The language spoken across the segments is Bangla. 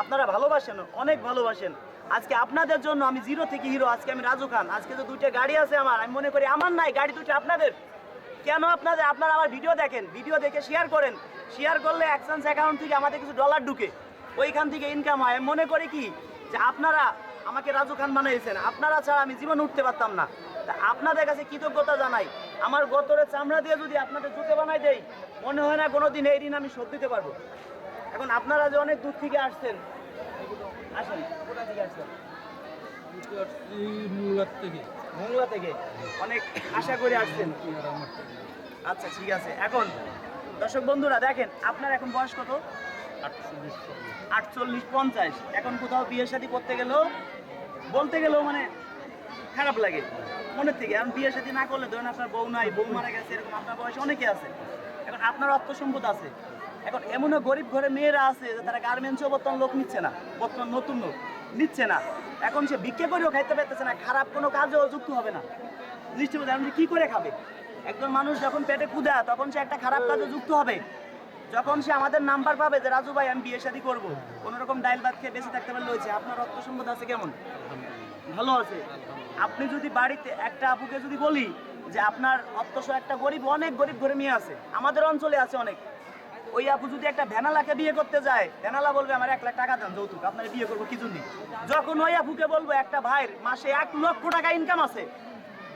আপনারা ভালোবাসেন অনেক ভালোবাসেন। আজকে আপনাদের জন্য আমি জিরো থেকে হিরো, আজকে আমি রাজু খান। আজকে তো দুইটা গাড়ি আছে আমার, আমি মনে করি আমার নাই, গাড়ি দুটো আপনাদের। কেন আপনাদের? আপনারা আমার ভিডিও দেখেন, ভিডিও দেখে শেয়ার করেন। শেয়ার করলে অ্যাকশনস অ্যাকাউন্ট থেকে আমাদের কিছু ডলার ঢুকে। ওইখান থেকে ইনকাম হয়। মনে করি কি, যে আপনারা আমাকে রাজু খান বানিয়েছেন আপনারা ছাড়া আমি জীবন উঠতে পারতাম না। আপনাদের কাছে কৃতজ্ঞতা জানাই। আমার গতরের চামড়া দিয়ে যদি আপনাদের জুতো বানাই দেই, মনে হয় না কোনোদিন এই দিন আমি শোধ দিতে পারব। এখন আপনারা যে অনেক দূর থেকে আসছেন আসেন কোথা থেকে আসছেন? মূলার থেকে। মংলা থেকে। অনেক আশা করে আসছেন। আচ্ছা ঠিক আছে। এখন দর্শক বন্ধুরা দেখেন আপনার এখন বয়স কত? আটচল্লিশ পঞ্চাশ। এখন কোথাও বিয়ে শাদী করতে গেলেও বলতে গেলেও মানে খারাপ লাগে। মনের থেকে। এখন বিয়ে শাদী না করলে ধরেন আপনার বউ নাই বউ মারা গেছে এরকম আপনার বয়সে অনেকে আছে। এখন আপনার অর্থ সম্পদ আছে। এখন এমনও গরিব ঘরে মেয়েরা আছে যে তারা গার্মেন্টসও বর্তমান লোক নিচ্ছে না বর্তমান নতুন লোক নিচ্ছে না। এখন সে ভিক্ষে করেও খাইতে পারতেছে না খারাপ কোনো কাজেও যুক্ত হবে না। এখন সে কী করে খাবে? একজন মানুষ যখন পেটে ক্ষুধা তখন সে একটা খারাপ কাজে যুক্ত হবে। যখন সে আমাদের নাম্বার পাবে যে রাজু ভাই আমি বিয়ে শাদী করব। কোনো রকম ডাইল ভাত খেয়ে বেঁচে থাকতে পারলে হয়েছে। আপনার অর্থ সম্পদ আছে কেমন? ভালো আছে। আপনি যদি বাড়িতে একটা আপুকে যদি বলি যে আপনার অর্থসহ একটা গরিব অনেক গরিব ঘরে মেয়ে আছে। আমাদের অঞ্চলে আছে অনেক। ওই আপু যদি একটা ভ্যানালাকে বিয়ে করতে যায়, ভ্যানালা বলবে, আমার এক লাখ টাকা দেন যৌতুক, আপনার বিয়ে করব কি জন্য? যখন ওই আপুকে বলব, একটা ভাইয়ের মাসে এক লক্ষ টাকা ইনকাম আছে,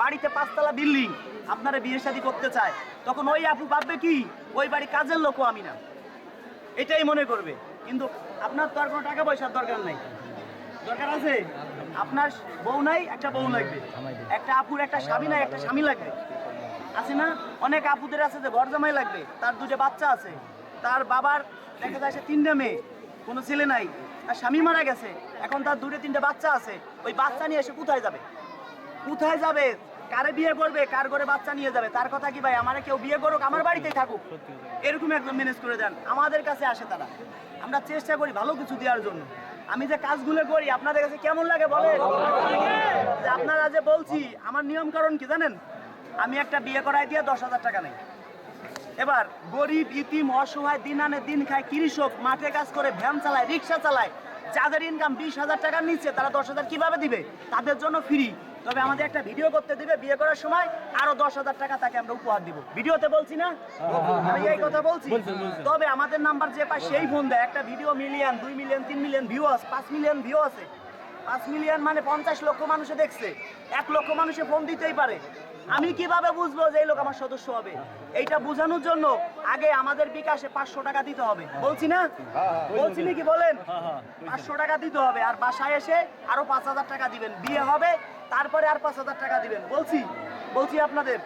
বাড়িতে পাঁচতলা বিল্ডিং আপনারা বিয়ে শাদী করতে চায়। তখন ওই আপু ভাববে কি, ওই বাড়ি কাজের লোকও আমি না। এটাই মনে করবে। কিন্তু আপনার তো আর কোনো টাকা পয়সার দরকার নাই। দরকার আছে? আপনার বউ নাই, একটা বউ লাগবে। একটা আপুর একটা স্বামী নাই, একটা স্বামী লাগবে। আছে না? অনেক আপুদের আছে যে ঘর জামাই লাগবে, তার দুটো বাচ্চা আছে। তার বাবার দেখা যায় সে তিনটা মেয়ে, কোনো ছেলে নাই। তার স্বামী মারা গেছে, এখন তার দুটো তিনটে বাচ্চা আছে। ওই বাচ্চা নিয়ে এসে কোথায় যাবে? কোথায় যাবে? কারে বিয়ে করবে? কার ঘরে বাচ্চা নিয়ে যাবে? তার কথা কি ভাই? আমার কেউ বিয়ে করুক, আমার বাড়িতেই থাকুক। এরকম একদম ম্যানেজ করে দেন। আমাদের কাছে আসে তারা। আমরা চেষ্টা করি ভালো কিছু দেওয়ার জন্য। আমি যে কাজগুলো করি, আপনাদের কাছে কেমন লাগে বলেন? যে আপনারা যে বলছি, আমার নিয়ম কারণ কি জানেন? আমি একটা বিয়ে করাই দিয়ে দশ হাজার টাকা নেই। এবার গরিব ইতিম অসহায় দিন আনে দিন খায় কৃষক মাঠে কাজ করে ভ্যান চালায় রিক্সা চালায়। যাদের ইনকাম বিশ হাজার টাকার নিচ্ছে তারা দশ হাজার কীভাবে দিবে? তাদের জন্য ফ্রি তবে আমাদের একটা ভিডিও করতে দিবে বিয়ে করার সময় আরও দশ হাজার টাকা তাকে আমরা উপহার দিব। ভিডিওতে বলছি না? আমি এই কথা বলছি। তবে আমাদের নাম্বার যে পায় সেই ফোন দেয়। একটা ভিডিও মিলিয়ন দুই মিলিয়ন তিন মিলিয়ন ভিউ আছে পাঁচ মিলিয়ন ভিউ আছে। পাঁচ মিলিয়ন মানে পঞ্চাশ লক্ষ মানুষে দেখছে। এক লক্ষ মানুষে ফোন দিতেই পারে। আমি কীভাবে বুঝব যে এই লোক আমার সদস্য হবে? এইটা বোঝানোর জন্য আগে আমাদের বিকাশে পাঁচশো টাকা দিতে হবে। বলছি না? বলছি নাকি বলেন? পাঁচশো টাকা দিতে হবে আর বাসায় এসে আরও পাঁচ হাজার টাকা দিবেন। বিয়ে হবে, তারপরে আর পাঁচ হাজার টাকা দিবেন। বলছি বলছি আপনাদের